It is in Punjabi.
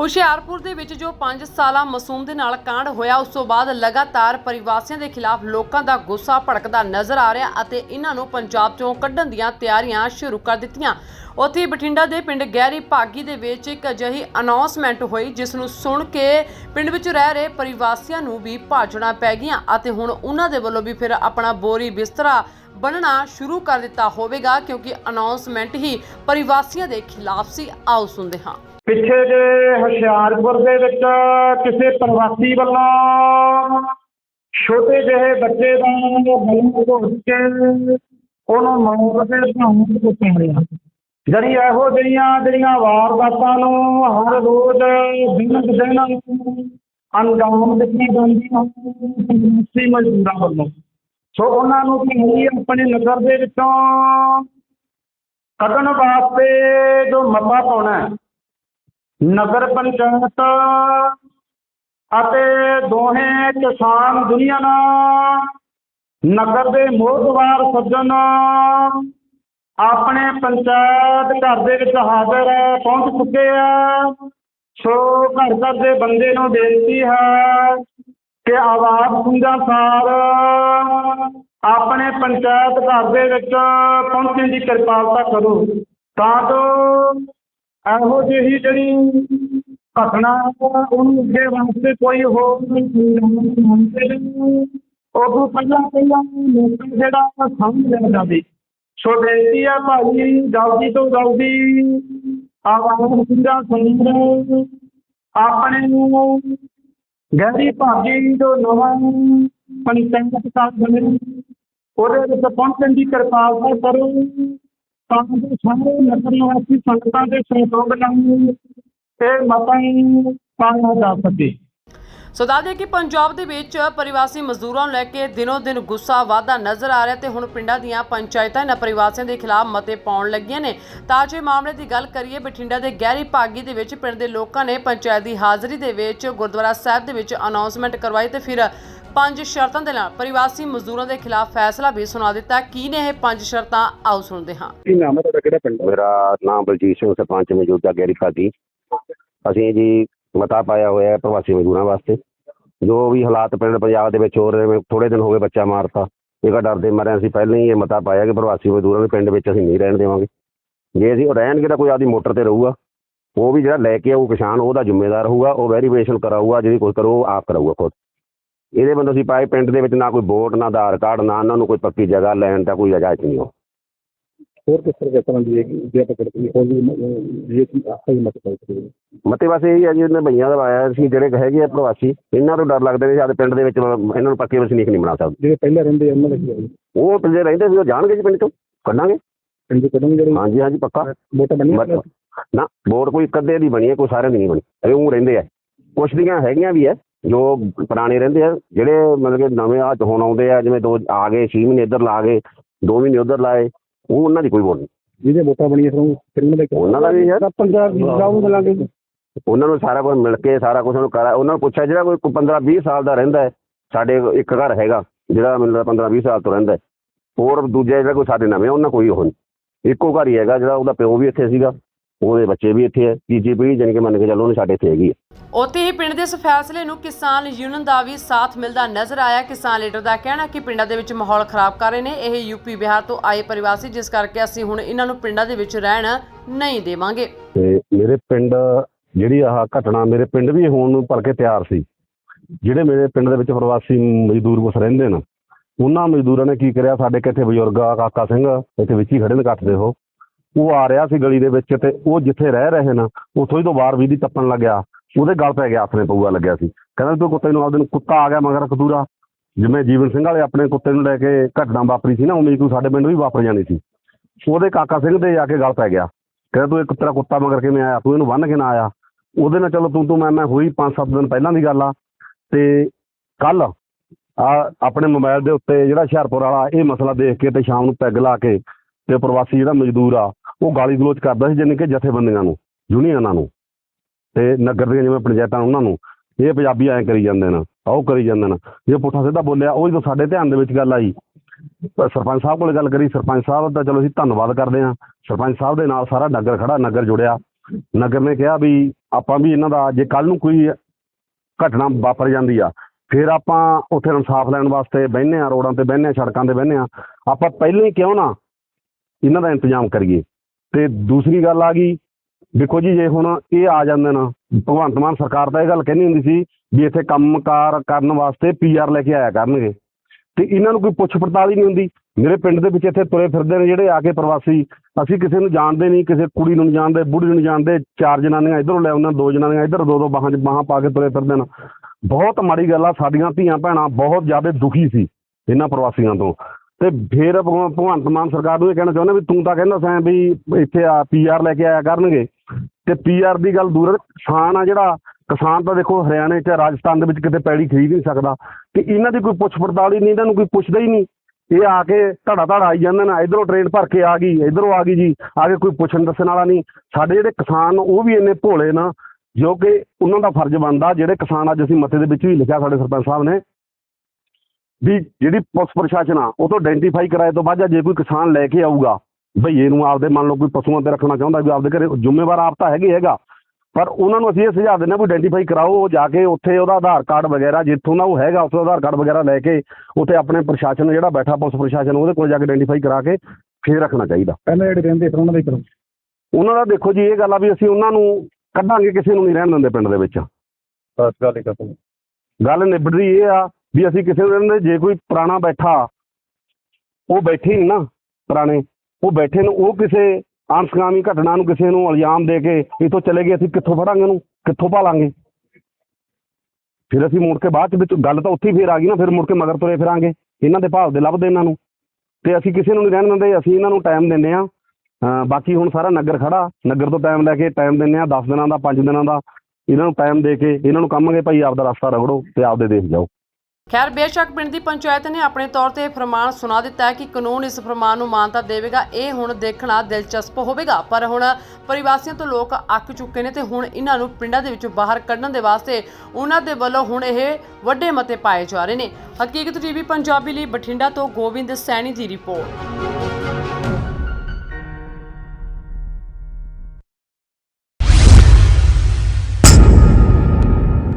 ਹੁਸ਼ਿਆਰਪੁਰ ਦੇ ਵਿੱਚ ਜੋ 5 ਸਾਲਾ ਮਾਸੂਮ ਦੇ ਨਾਲ ਕਾਂਡ ਹੋਇਆ, ਉਸ ਤੋਂ ਬਾਅਦ ਲਗਾਤਾਰ ਪਰਿਵਾਸੀਆਂ ਦੇ ਖਿਲਾਫ ਲੋਕਾਂ ਦਾ ਗੁੱਸਾ ਭੜਕਦਾ ਨਜ਼ਰ ਆ ਰਿਹਾ ਅਤੇ ਇਹਨਾਂ ਨੂੰ ਪੰਜਾਬ ਤੋਂ ਕੱਢਣ ਦੀਆਂ ਤਿਆਰੀਆਂ ਸ਼ੁਰੂ ਕਰ ਦਿੱਤੀਆਂ। ਉੱਥੇ ਬਠਿੰਡਾ ਦੇ ਪਿੰਡ ਗਹਿਰੀ ਭਾਗੀ ਦੇ ਵਿੱਚ ਇੱਕ ਅਜਿਹੀ ਅਨਾਉਂਸਮੈਂਟ ਹੋਈ, ਜਿਸ ਨੂੰ ਸੁਣ ਕੇ ਪਿੰਡ ਵਿੱਚ ਰਹਿ ਰਹੇ ਪਰਿਵਾਸੀਆਂ ਨੂੰ ਵੀ ਭਾਜਣਾ ਪੈ ਗਿਆ ਅਤੇ ਹੁਣ ਉਹਨਾਂ ਦੇ ਵੱਲੋਂ ਵੀ ਫਿਰ ਆਪਣਾ ਬੋਰੀ ਬਿਸਤਰਾ ਬਣਨਾ ਸ਼ੁਰੂ ਕਰ ਦਿੱਤਾ ਹੋਵੇਗਾ, ਕਿਉਂਕਿ ਅਨਾਉਂਸਮੈਂਟ ਹੀ ਪਰਿਵਾਸੀਆਂ ਦੇ ਖਿਲਾਫ ਸੀ। ਆਓ ਸੁਣਦੇ ਹਾਂ। ਪਿੱਛੇ ਜੇ ਹੁਸ਼ਿਆਰਪੁਰ ਦੇ ਵਿੱਚ ਕਿਸੇ ਪ੍ਰਵਾਸੀ ਵੱਲੋਂ ਛੋਟੇ ਜਿਹੇ ਬੱਚੇ ਦਾ ਬਲੂਨ ਘੋਟ ਕੇ ਉਹਨੂੰ ਮੌਤ ਦੇ ਭਾਵੇਂ ਕੁੱਟਿਆ ਗਿਆ। ਜਿਹੜੀ ਇਹੋ ਜਿਹੀਆਂ ਜਿਹੜੀਆਂ ਵਾਰਦਾਤਾਂ ਨੂੰ ਹਰ ਰੋਜ਼ ਦਿਨ ਦਿਨ ਅੰਜਾਮ ਦਿੱਤੀ ਜਾਂਦੀਆਂ ਪ੍ਰਵਾਸੀ ਮਜ਼ਦੂਰਾਂ ਵੱਲੋਂ। ਸੋ ਉਹਨਾਂ ਨੂੰ ਕੀ ਆਪਣੇ ਨਜ਼ਰ ਦੇ ਵਿੱਚੋਂ ਕੱਢਣ ਵਾਸਤੇ ਜੋ ਮਤਾ ਪਾਉਣਾ ਨਗਰ ਪੰਚਾਇਤ ਅਤੇ ਦੋਹੇ ਕਿਸਾਨ ਯੂਨੀਅਨ ਨਗਰ ਦੇ ਮੋਹਤਵਾਰ ਸੱਜਣ ਆਪਣੇ ਪੰਚਾਇਤ ਘਰ ਦੇ ਵਿੱਚ ਹਾਜ਼ਰ ਪਹੁੰਚ ਚੁੱਕੇ ਆ। ਸੋ ਘਰ ਘਰ ਦੇ ਬੰਦੇ ਨੂੰ ਬੇਨਤੀ ਹੈ ਕਿ ਆਵਾਜ਼ ਸੁਣਦਾ ਸਾਰ ਆਪਣੇ ਪੰਚਾਇਤ ਘਰ ਦੇ ਵਿੱਚ ਪਹੁੰਚਣ ਦੀ ਕਿਰਪਾਲਤਾ ਕਰੋ। ਤਾਂ ਜੋ ਇਹੋ ਜਿਹੀ ਜਿਹੜੀ ਘਟਨਾ ਉਹਨੂੰ ਅੱਗੇ ਵਾਸਤੇ ਕੋਈ ਹੋਰ ਉਦੋਂ ਪਹਿਲਾਂ ਪਹਿਲਾਂ ਲੋਕਾਂ ਜਿਹੜਾ ਸਮਝ ਲਿਆ ਜਾਵੇ ਸੋ ਬੇਨਤੀ ਹੈ ਭਾਈ, ਜਲਦੀ ਤੋਂ ਜਲਦੀ ਆਵਾਜ਼ ਪੂਰਾ ਸੁਣੋ ਆਪਣੇ ਨੂੰ ਗਹਿਰੀ ਭਾਗੀ ਜੋ ਨਵਾਂ ਪੰਚਾਇਤ ਸਾਥ ਬਣੇ, ਉਹਦੇ ਵਿੱਚ ਪਹੁੰਚਣ ਦੀ ਕਿਰਪਾਲਤਾ ਕਰੋ। ਤਾਂ ਜੋ ਸਾਰੇ ਨਗਰ ਨਿਵਾਸੀ ਸੰਗਤਾਂ ਦੇ ਸਹਿਯੋਗ ਨਾਲ ਇਹ ਮਤਾਂ ਪਾਇਆ ਜਾ ਸਕੇ। ਸੋ ਦੱਸਦੇ ਕਿ ਪੰਜਾਬ ਦੇ ਵਿੱਚ ਪ੍ਰਵਾਸੀ ਮਜ਼ਦੂਰਾਂ ਨੂੰ ਲੈ ਕੇ ਦਿਨੋ ਦਿਨ ਗੁੱਸਾ ਵਾਧਾ ਨਜ਼ਰ ਆ ਰਿਹਾ ਤੇ ਹੁਣ ਪਿੰਡਾਂ ਦੀਆਂ ਪੰਚਾਇਤਾਂ ਇਹਨਾਂ ਪ੍ਰਵਾਸੀਆਂ ਦੇ ਖਿਲਾਫ ਮਤੇ ਪਾਉਣ ਲੱਗੀਆਂ ਨੇ। ਤਾਂ ਜੇ ਮਾਮਲੇ ਦੀ ਗੱਲ ਕਰੀਏ, ਬਠਿੰਡਾ ਦੇ ਗਹਿਰੀ ਭਾਗੀ ਦੇ ਵਿੱਚ ਪਿੰਡ ਦੇ ਲੋਕਾਂ ਨੇ ਪੰਚਾਇਤ ਦੀ ਹਾਜ਼ਰੀ ਦੇ ਵਿੱਚ ਗੁਰਦੁਆਰਾ ਸਾਹਿਬ ਦੇ ਵਿੱਚ ਅਨਾਉਂਸਮੈਂਟ ਕਰਵਾਈ ਤੇ ਫਿਰ ਪੰਜ ਸ਼ਰਤਾਂ ਦੇ ਨਾਲ ਪ੍ਰਵਾਸੀ ਮਜ਼ਦੂਰਾਂ ਦੇ ਖਿਲਾਫ ਫੈਸਲਾ ਵੀ ਸੁਣਾ ਦਿੱਤਾ ਕੀ ਨੇ ਇਹ ਪੰਜ ਸ਼ਰਤਾਂ? ਆਓ ਸੁਣਦੇ ਹਾਂ। ਕੀ ਨਾਮ ਹੈ ਤੁਹਾਡਾ? ਕਿਹੜਾ ਪਿੰਡ ਮੇਰਾ ਨਾਮ ਬਲਜੀਤ ਸਿੰਘ ਸਰਪੰਚ ਮੌਜੂਦਾ ਗੈਰੀ ਖਾਦੀ। ਅਸੀਂ ਜੀ ਮਤਾ ਪਾਇਆ ਹੋਇਆ ਹੈ ਪ੍ਰਵਾਸੀ ਮਜ਼ਦੂਰਾਂ ਵਾਸਤੇ। ਜੋ ਵੀ ਹਾਲਾਤ ਪਿੰਡ ਪੰਜਾਬ ਦੇ ਵਿੱਚ ਹੋ ਰਹੇ ਨੇ ਥੋੜੇ ਦਿਨ ਹੋ ਗਏ ਬੱਚਾ ਮਾਰਤਾ। ਇਹਦਾ ਡਰਦੇ ਮਾਰੇ ਅਸੀਂ ਪਹਿਲਾਂ ਹੀ ਇਹ ਮਤਾ ਪਾਇਆ ਕਿ ਪ੍ਰਵਾਸੀ ਮਜ਼ਦੂਰਾਂ ਨੂੰ ਪਿੰਡ ਵਿੱਚ ਅਸੀਂ ਨਹੀਂ ਰਹਿਣ ਦੇਵਾਂਗੇ। ਜੇ ਅਸੀਂ ਉਹ ਰਹਿਣਗੇ ਤਾਂ ਕੋਈ ਆਪਦੀ ਮੋਟਰ ਤੇ ਰਹੂਗਾ। ਉਹ ਵੀ ਜਿਹੜਾ ਲੈ ਕੇ ਆਊ ਕਿਸਾਨ ਉਹਦਾ ਜ਼ਿੰਮੇਦਾਰ ਹੋਊਗਾ। ਉਹ ਵੈਰੀਫਿਕੇਸ਼ਨ ਕਰਾਊਗਾ ਜਿਹੜੀ ਕੋਈ ਕਰੂ ਆਪ ਕਰਾਊਗਾ ਖੁਦ। ਇਹਦੇ ਬੰਦੇ ਅਸੀਂ ਪਾਏ ਪਿੰਡ ਦੇ ਵਿੱਚ ਨਾ ਕੋਈ ਵੋਟ ਨਾ ਆਧਾਰ ਕਾਰਡ ਨਾ ਉਹਨਾਂ ਨੂੰ ਕੋਈ ਪੱਕੀ ਜਗ੍ਹਾ ਲੈਣ ਦਾ ਕੋਈ ਇਜਾਜ਼ਤ ਨਹੀਂ ਹੋ ਹੋਰ ਕਿਸ ਤਰ੍ਹਾਂ ਕਿਸ ਤਰ੍ਹਾਂ ਦੀ ਹੈ ਜੇ ਆਪਾਂ ਕਰਦੇ ਹੋਰ ਵੀ ਜੇ ਕੀ ਆਖਾ ਹੀ ਮਤ ਕਰਦੇ ਮਤੇ ਬਸ ਇਹ ਹੈ ਜੀ ਇਹਨੇ ਭਈਆਂ ਦਾ ਆਇਆ ਸੀ ਜਿਹੜੇ ਹੈਗੇ ਆ ਪ੍ਰਵਾਸੀ ਇਹਨਾਂ ਤੋਂ ਡਰ ਲੱਗਦਾ ਵੀ ਸਾਡੇ ਪਿੰਡ ਦੇ ਵਿੱਚ ਇਹਨਾਂ ਨੂੰ ਪੱਕੇ ਵਸਨੀਕ ਨਹੀਂ ਬਣਾ ਸਕਦੇ। ਜਿਹੜੇ ਪਹਿਲਾਂ ਰਹਿੰਦੇ ਉਹਨਾਂ ਦਾ ਕੀ ਹੈ? ਉਹ ਪਿੰਡੇ ਰਹਿੰਦੇ ਸੀ ਉਹ ਜਾਣਗੇ ਜੀ ਪਿੰਡ ਤੋਂ ਕੱਢਾਂਗੇ। ਪਿੰਡ ਦੇ ਕਦਮ ਜਿਹੜੇ? ਹਾਂਜੀ ਹਾਂਜੀ ਪੱਕਾ। ਵੋਟਾਂ ਮਤ- ਨਾ ਵੋਟ ਕੋਈ ਅੱਧੇ ਦੀ ਬਣੀ ਹੈ ਕੋਈ ਸਾਰਿਆਂ ਦੀ ਨਹੀਂ ਬਣੀ। ਇਹ ਉਹ ਰਹਿੰਦੇ ਆ। ਕੁਛ ਦੀਆਂ ਹੈਗੀਆਂ ਵੀ ਹੈ ਜੋ ਪੁਰਾਣੇ ਰਹਿੰਦੇ ਆ ਜਿਹੜੇ ਮਤਲਬ ਕਿ ਨਵੇਂ ਆ ਹੁਣ ਆਉਂਦੇ ਆ ਜਿਵੇਂ ਦੋ ਆ ਗਏ 6 ਮਹੀਨੇ ਇੱਧਰ ਲਾ ਗਏ 2 ਮਹੀਨੇ ਉੱਧਰ ਲਾਏ ਉਹ ਉਹਨਾਂ ਦੀ ਕੋਈ ਵੋਟ ਨਹੀਂ। ਜਿਹਦੇ ਵੋਟਾਂ ਬਣੀਆਂ ਫਿਰ ਫਿਰ ਉਹਨਾਂ ਦਾ ਉਹਨਾਂ ਦਾ ਵੀ ਯਾਰ ਪੰਜਾਬ ਜਾਊ ਮਿਲਾਂਗੇ ਉਹਨਾਂ ਨੂੰ ਸਾਰਾ ਕੁਝ ਮਿਲ ਕੇ ਸਾਰਾ ਕੁਝ ਉਹਨੂੰ ਕਰਾ ਉਹਨਾਂ ਨੂੰ ਪੁੱਛਿਆ ਜਿਹੜਾ ਕੋਈ 15 20 ਸਾਲ ਦਾ ਰਹਿੰਦਾ ਹੈ ਸਾਡੇ ਇੱਕ ਘਰ ਹੈਗਾ ਜਿਹੜਾ ਮੈਨੂੰ 15 20 ਸਾਲ ਤੋਂ ਰਹਿੰਦਾ ਹੈ। ਹੋਰ ਦੂਜੇ ਜਿਹੜਾ ਕੋਈ ਸਾਡੇ ਨਵੇਂ ਉਹਨਾਂ ਕੋਈ ਉਹ ਨਹੀਂ। ਇੱਕੋ ਘਰ ਹੀ ਹੈਗਾ ਜਿਹੜਾ ਉਹਦਾ ਪਿਓ ਵੀ ਇੱਥੇ ਸੀਗਾ। ਉਹਦੇ ਬੱਚੇ ਵੀ ਇੱਥੇ ਹੈ ਤੀਜੀ ਪੀੜ੍ਹੀ ਜਾਣੀ ਕਿ ਮੰਨ ਕੇ ਚੱਲੋ ਉਹਨੇ ਸਾਡੇ ਇੱਥੇ ਹੈਗੀ ਹੈ ਉੱਥੇ ਹੀ ਪਿੰਡ ਦੇ ਇਸ ਫੈਸਲੇ ਨੂੰ ਕਿਸਾਨ ਯੂਨੀਅਨ ਦਾ ਵੀ ਸਾਥ ਮਿਲਦਾ ਨਜ਼ਰ ਆਇਆ। ਕਿਸਾਨ ਲੀਡਰ ਦਾ ਕਹਿਣਾ ਕਿ ਪਿੰਡਾਂ ਦੇ ਵਿੱਚ ਮਾਹੌਲ ਖਰਾਬ ਕਰ ਰਹੇ ਨੇ। ਇਹ ਯੂਪੀ ਬਿਹਾਰ ਤੋਂ ਆਏ ਪ੍ਰਵਾਸੀ ਜਿਸ ਕਰਕੇ ਅਸੀਂ ਹੁਣ ਇਹਨਾਂ ਨੂੰ ਪਿੰਡਾਂ ਦੇ ਵਿੱਚ ਰਹਿਣ ਨਹੀਂ ਦੇਵਾਂਗੇ। ਤੇ ਮੇਰੇ ਪਿੰਡ ਜਿਹੜੀ ਆਹ ਘਟਨਾ ਮੇਰੇ ਪਿੰਡ ਵੀ ਹੋਣ ਨੂੰ ਭਲਕੇ ਤਿਆਰ ਸੀ। ਜਿਹੜੇ ਮੇਰੇ ਪਿੰਡ ਦੇ ਵਿੱਚ ਪ੍ਰਵਾਸੀ ਮਜ਼ਦੂਰ ਕੁਛ ਰਹਿੰਦੇ ਨੇ ਉਹਨਾਂ ਮਜ਼ਦੂਰਾਂ ਨੇ ਕੀ ਕਰਿਆ? ਸਾਡੇ ਕਿੱਥੇ ਬਜ਼ੁਰਗ ਆ ਕਾਕਾ ਸਿੰਘ ਇੱਥੇ ਵਿੱਚ ਹੀ ਖੜੇ ਨੇ ਕੱਟ ਦੇ ਉਹ। ਉਹ ਆ ਰਿਹਾ ਸੀ ਗਲੀ ਦੇ ਵਿੱਚ ਤੇ ਉਹ ਜਿੱਥੇ ਰਹਿ ਰਹੇ ਨਾ, ਉੱਥੋਂ ਹੀ ਤੋਂ ਬਾਹਰ ਵੀ ਦੀ ਟੱਪਣ ਲੱਗਿਆ ਉਹਦੇ ਗਲ ਪੈ ਗਿਆ ਆਪਣੇ ਪਊਆ ਲੱਗਿਆ ਸੀ। ਕਹਿੰਦਾ ਤੂੰ ਕੁੱਤੇ ਨੂੰ ਆਪਦੇ ਨੂੰ ਕੁੱਤਾ ਆ ਗਿਆ ਮਗਰ ਕਦੂਰਾ ਜਿਵੇਂ ਜੀਵਨ ਸਿੰਘ ਵਾਲੇ ਆਪਣੇ ਕੁੱਤੇ ਨੂੰ ਲੈ ਕੇ ਘਟਨਾ ਵਾਪਰੀ ਸੀ ਨਾ, ਉਵੇਂ ਹੀ ਕੋਈ ਸਾਡੇ ਪਿੰਡ ਵੀ ਵਾਪਰ ਜਾਣੀ ਸੀ। ਉਹਦੇ ਕਾਕਾ ਸਿੰਘ ਦੇ ਜਾ ਕੇ ਗਲ ਪੈ ਗਿਆ। ਕਹਿੰਦਾ ਤੂੰ ਇੱਕ ਤੇਰਾ ਕੁੱਤਾ ਮਗਰ ਕਿਵੇਂ ਆਇਆ? ਤੂੰ ਇਹਨੂੰ ਬੰਨ ਕੇ ਨਾ ਆਇਆ। ਉਹਦੇ ਨਾਲ ਚਲੋ ਤੂੰ ਤੂੰ ਮੈਂ ਮੈਂ ਹੋਈ 5-7 ਦਿਨ ਪਹਿਲਾਂ ਦੀ ਗੱਲ ਆ। ਤੇ ਕੱਲ ਆ ਆਪਣੇ ਮੋਬਾਈਲ ਦੇ ਉੱਤੇ ਜਿਹੜਾ ਹੁਸ਼ਿਆਰਪੁਰ ਵਾਲਾ ਇਹ ਮਸਲਾ ਦੇਖ ਕੇ ਤੇ ਸ਼ਾਮ ਨੂੰ ਪੈਗ ਲਾ ਕੇ ਤੇ ਪ੍ਰਵਾਸੀ ਜਿਹੜਾ ਮਜ਼ਦੂਰ ਆ ਉਹ ਗਾਲੀ ਗਲੋਚ ਕਰਦਾ ਸੀ ਜਾਣੀ ਕਿ ਜਥੇਬੰਦੀਆਂ ਨੂੰ, ਯੂਨੀਅਨਾਂ ਨੂੰ ਤੇ ਨਗਰ ਦੀਆਂ ਜਿਵੇਂ ਪੰਚਾਇਤਾਂ ਉਹਨਾਂ ਨੂੰ, ਇਹ ਪੰਜਾਬੀ ਐਂ ਕਰੀ ਜਾਂਦੇ ਨੇ ਉਹ ਕਰੀ ਜਾਂਦੇ ਨੇ, ਜੇ ਪੁੱਠਾ ਸਿੱਧਾ ਬੋਲਿਆ, ਉਹ ਜਦੋਂ ਸਾਡੇ ਧਿਆਨ ਦੇ ਵਿੱਚ ਗੱਲ ਆਈ। ਸਰਪੰਚ ਸਾਹਿਬ ਕੋਲ ਗੱਲ ਕਰੀ, ਸਰਪੰਚ ਸਾਹਿਬ ਦਾ ਚਲੋ ਅਸੀਂ ਧੰਨਵਾਦ ਕਰਦੇ ਹਾਂ, ਸਰਪੰਚ ਸਾਹਿਬ ਦੇ ਨਾਲ ਸਾਰਾ ਨਗਰ ਖੜਾ, ਨਗਰ ਜੁੜਿਆ। ਨਗਰ ਨੇ ਕਿਹਾ ਵੀ ਆਪਾਂ ਵੀ ਇਹਨਾਂ ਦਾ, ਜੇ ਕੱਲ ਨੂੰ ਕੋਈ ਘਟਨਾ ਵਾਪਰ ਜਾਂਦੀ ਆ, ਫਿਰ ਆਪਾਂ ਉੱਥੇ ਇਨਸਾਫ ਲੈਣ ਵਾਸਤੇ ਬਹਿੰਦੇ ਆ ਰੋਡਾਂ ਤੇ ਬਹਿੰਦੇ ਆ ਸੜਕਾਂ ਤੇ ਬਹਿੰਦੇ ਆ ਆਪਾਂ ਪਹਿਲਾਂ ਹੀ ਕਿਉਂ ਨਾ ਇਹਨਾਂ ਦਾ ਇੰਤਜ਼ਾਮ ਕਰੀਏ। ਤੇ ਦੂਸਰੀ ਗੱਲ ਆ ਗਈ, ਦੇਖੋ ਜੀ, ਜੇ ਹੁਣ ਇਹ ਆ ਜਾਂਦੇ ਨਾ, ਭਗਵੰਤ ਮਾਨ ਸਰਕਾਰ ਤਾਂ ਇਹ ਗੱਲ ਕਹਿੰਦੀ ਹੁੰਦੀ ਸੀ ਵੀ ਇੱਥੇ ਕੰਮਕਾਰ ਕਰਨ ਵਾਸਤੇ ਪੀਆਰ ਲੈ ਕੇ ਆਇਆ ਕਰਨਗੇ। ਤੇ ਇਹਨਾਂ ਨੂੰ ਕੋਈ ਪੁੱਛ ਪੜਤਾਲ ਹੀ ਨਹੀਂ ਹੁੰਦੀ। ਮੇਰੇ ਪਿੰਡ ਦੇ ਵਿੱਚ ਇੱਥੇ ਤੁਰੇ ਫਿਰਦੇ ਨੇ ਜਿਹੜੇ ਆ ਕੇ ਪ੍ਰਵਾਸੀ, ਅਸੀਂ ਕਿਸੇ ਨੂੰ ਜਾਣਦੇ ਨਹੀਂ, ਕਿਸੇ ਕੁੜੀ ਨੂੰ ਜਾਣਦੇ ਬੁੜੀ ਨੂੰ ਜਾਣਦੇ, ਚਾਰ ਜਨਾਨੀਆਂ ਇਧਰੋਂ ਲੈ ਆਉਂਦੇ ਦੋ ਜਨਾਨੀਆਂ ਇੱਧਰ ਦੋ ਦੋ ਬਾਹਾਂ 'ਚ ਬਾਹਾਂ ਪਾ ਕੇ ਤੁਰੇ ਫਿਰਦੇ ਨੇ। ਬਹੁਤ ਮਾੜੀ ਗੱਲ ਆ, ਸਾਡੀਆਂ ਧੀਆਂ ਭੈਣਾਂ ਬਹੁਤ ਜ਼ਿਆਦਾ ਦੁਖੀ ਸੀ ਇਹਨਾਂ ਪ੍ਰਵਾਸੀਆਂ ਤੋਂ। ਅਤੇ ਫਿਰ ਭਗਵ- ਭਗਵੰਤ ਮਾਨ ਸਰਕਾਰ ਨੂੰ ਇਹ ਕਹਿਣਾ ਚਾਹੁੰਦੇ ਵੀ ਤੂੰ ਤਾਂ ਕਹਿੰਦਾ ਸੈਂ ਵੀ ਇੱਥੇ ਆ ਪੀ ਆਰ ਲੈ ਕੇ ਆਇਆ ਕਰਨਗੇ। ਅਤੇ ਪੀ ਆਰ ਦੀ ਗੱਲ ਦੂਰ ਹੈ, ਕਿਸਾਨ ਆ ਜਿਹੜਾ ਕਿਸਾਨ ਤਾਂ ਦੇਖੋ ਹਰਿਆਣੇ 'ਚ ਰਾਜਸਥਾਨ ਦੇ ਵਿੱਚ ਕਿਤੇ ਪੈੜੀ ਖਰੀਦ ਨਹੀਂ ਸਕਦਾ। ਅਤੇ ਇਹਨਾਂ ਦੀ ਕੋਈ ਪੁੱਛ ਪੜਤਾਲ ਹੀ ਨਹੀਂ ਇਹਨਾਂ ਨੂੰ ਕੋਈ ਪੁੱਛਦਾ ਹੀ ਨਹੀਂ। ਇਹ ਆ ਕੇ ਧੜਾ ਧੜਾ ਆਈ ਜਾਂਦੇ ਨੇ ਇਧਰੋਂ ਟ੍ਰੇਨ ਭਰ ਕੇ ਆ ਗਈ ਇਧਰੋਂ ਆ ਗਈ ਜੀ ਆ ਕੇ ਕੋਈ ਪੁੱਛਣ ਦੱਸਣ ਵਾਲਾ ਨਹੀਂ। ਸਾਡੇ ਜਿਹੜੇ ਕਿਸਾਨ ਉਹ ਵੀ ਇੰਨੇ ਭੋਲੇ ਨਾ ਜੋ ਕਿ ਉਹਨਾਂ ਦਾ ਫਰਜ਼ ਬਣਦਾ ਜਿਹੜੇ ਕਿਸਾਨ ਅੱਜ ਅਸੀਂ ਮੱਤੇ ਦੇ ਵਿੱਚ ਵੀ ਲਿਖਿਆ ਸਾਡੇ ਸਰਪੰਚ ਸਾਹਿਬ ਨੇ ਵੀ ਜਿਹੜੀ ਪੁਲਿਸ ਪ੍ਰਸ਼ਾਸਨ ਆ ਉਹ ਤੋਂ ਆਇਡੈਂਟੀਫਾਈ ਕਰਾਏ ਤੋਂ ਬਾਅਦ ਜੇ ਕੋਈ ਕਿਸਾਨ ਲੈ ਕੇ ਆਊਗਾ ਭਈਏ ਨੂੰ ਆਪਦੇ ਮੰਨ ਲਓ ਕੋਈ ਪਸ਼ੂਆਂ ਤੇ ਰੱਖਣਾ ਚਾਹੁੰਦਾ ਵੀ ਆਪਦੇ ਘਰੇ ਜ਼ਿੰਮੇਵਾਰ ਆਪ ਤਾਂ ਹੈਗੇ ਹੈਗਾ ਪਰ ਉਹਨਾਂ ਨੂੰ ਅਸੀਂ ਇਹ ਸੁਝਾਅ ਦਿੰਦੇ ਹਾਂ ਵੀ ਆਇਡੈਂਟੀਫਾਈ ਕਰਾਓ ਉਹ ਜਾ ਕੇ ਉੱਥੇ ਉਹਦਾ ਆਧਾਰ ਕਾਰਡ ਵਗੈਰਾ ਜਿੱਥੋਂ ਦਾ ਉਹ ਹੈਗਾ ਉੱਥੋਂ ਆਧਾਰ ਕਾਰਡ ਵਗੈਰਾ ਲੈ ਕੇ ਉੱਥੇ ਆਪਣੇ ਪ੍ਰਸ਼ਾਸਨ ਜਿਹੜਾ ਬੈਠਾ ਪੁਲਿਸ ਪ੍ਰਸ਼ਾਸਨ ਉਹਦੇ ਕੋਲ ਜਾ ਕੇ ਆਇਡੈਂਟੀਫਾਈ ਕਰਾ ਕੇ ਫੇਰ ਰੱਖਣਾ ਚਾਹੀਦਾ। ਪਹਿਲਾਂ ਜਿਹੜੇ ਰਹਿੰਦੇ ਫਿਰ ਉਹਨਾਂ ਦਾ ਕਰੋ। ਉਹਨਾਂ ਦਾ ਦੇਖੋ ਜੀ ਇਹ ਗੱਲ ਆ ਵੀ ਅਸੀਂ ਉਹਨਾਂ ਨੂੰ ਕੱਢਾਂਗੇ ਕਿਸੇ ਨੂੰ ਨਹੀਂ ਰਹਿਣ ਦਿੰਦੇ ਪਿੰਡ ਦੇ ਵਿੱਚ। ਬਸ ਗੱਲ ਹੀ ਖਤਮ। ਗੱਲ ਨਿਬੜਦੀ ਇਹ ਆ ਵੀ ਅਸੀਂ ਕਿਸੇ ਨੂੰ ਰਹਿਣ ਦੇ ਜੇ ਕੋਈ ਪੁਰਾਣਾ ਬੈਠਾ, ਉਹ ਬੈਠੇ ਨੇ ਨਾ ਪੁਰਾਣੇ, ਉਹ ਬੈਠੇ ਨੇ ਉਹ ਕਿਸੇ ਅਣਸਗਾਮੀ ਘਟਨਾ ਨੂੰ ਕਿਸੇ ਨੂੰ ਇਲਜ਼ਾਮ ਦੇ ਕੇ ਇੱਥੋਂ ਚਲੇ ਗਏ, ਅਸੀਂ ਕਿੱਥੋਂ ਫੜਾਂਗੇ ਉਹਨੂੰ, ਕਿੱਥੋਂ ਭਾਲਾਂਗੇ? ਫਿਰ ਅਸੀਂ ਮੁੜ ਕੇ ਬਾਅਦ ਚ ਵਿੱਚ ਗੱਲ ਤਾਂ ਉੱਥੇ ਹੀ ਫੇਰ ਆ ਗਈ ਨਾ, ਫਿਰ ਮੁੜ ਕੇ ਮਗਰ ਤੁਰੇ ਫਿਰਾਂਗੇ, ਇਹਨਾਂ ਦੇ ਭਾਵ ਦੇ ਲੱਭਦੇ ਇਹਨਾਂ ਨੂੰ। ਤੇ ਅਸੀਂ ਕਿਸੇ ਨੂੰ ਨਹੀਂ ਰਹਿਣ ਦਿੰਦੇ, ਅਸੀਂ ਇਹਨਾਂ ਨੂੰ ਟਾਈਮ ਦਿੰਦੇ ਆ ਬਾਕੀ ਹੁਣ ਸਾਰਾ ਨਗਰ ਖੜਾ, ਨਗਰ ਤੋਂ ਟਾਈਮ ਲੈ ਕੇ ਟਾਈਮ ਦਿੰਦੇ ਆ 10 ਦਿਨਾਂ ਦਾ 5 ਦਿਨਾਂ ਦਾ, ਇਹਨਾਂ ਨੂੰ ਟਾਈਮ ਦੇ ਕੇ, ਇਹਨਾਂ ਨੂੰ ਕਹਾਂਗੇ ਭਾਈ ਆਪਦਾ ਰਸਤਾ ਰਗੜੋ ਤੇ ਆਪਦੇ ਦੇਖ ਜਾਓ। ਖੈਰ, ਬੇਸ਼ੱਕ ਪਿੰਡ ਦੀ ਪੰਚਾਇਤ ਨੇ ਆਪਣੇ ਤੌਰ ਤੇ ਫਰਮਾਨ ਸੁਣਾ ਦਿੱਤਾ ਹੈ ਕਿ ਕਾਨੂੰਨ ਇਸ ਫਰਮਾਨ ਨੂੰ ਮਾਨਤਾ ਦੇਵੇਗਾ, ਇਹ ਹੁਣ ਦੇਖਣਾ ਦਿਲਚਸਪ ਹੋਵੇਗਾ। ਪਰ ਹੁਣ ਪਰਿਵਾਸੀਆਂ ਤੋਂ ਲੋਕ ਅੱਕ ਚੁੱਕੇ ਨੇ ਤੇ ਹੁਣ ਇਹਨਾਂ ਨੂੰ ਪਿੰਡਾਂ ਦੇ ਵਿੱਚੋਂ ਬਾਹਰ ਕੱਢਣ ਦੇ ਵਾਸਤੇ ਉਹਨਾਂ ਦੇ ਵੱਲੋਂ ਹੁਣ ਇਹ ਵੱਡੇ ਮਤੇ ਪਾਏ ਜਾ ਰਹੇ ਨੇ। ਹਕੀਕਤ ਟੀਵੀ ਪੰਜਾਬੀ ਲਈ ਬਠਿੰਡਾ ਤੋਂ ਗੋਬਿੰਦ ਸੈਣੀ ਦੀ ਰਿਪੋਰਟ।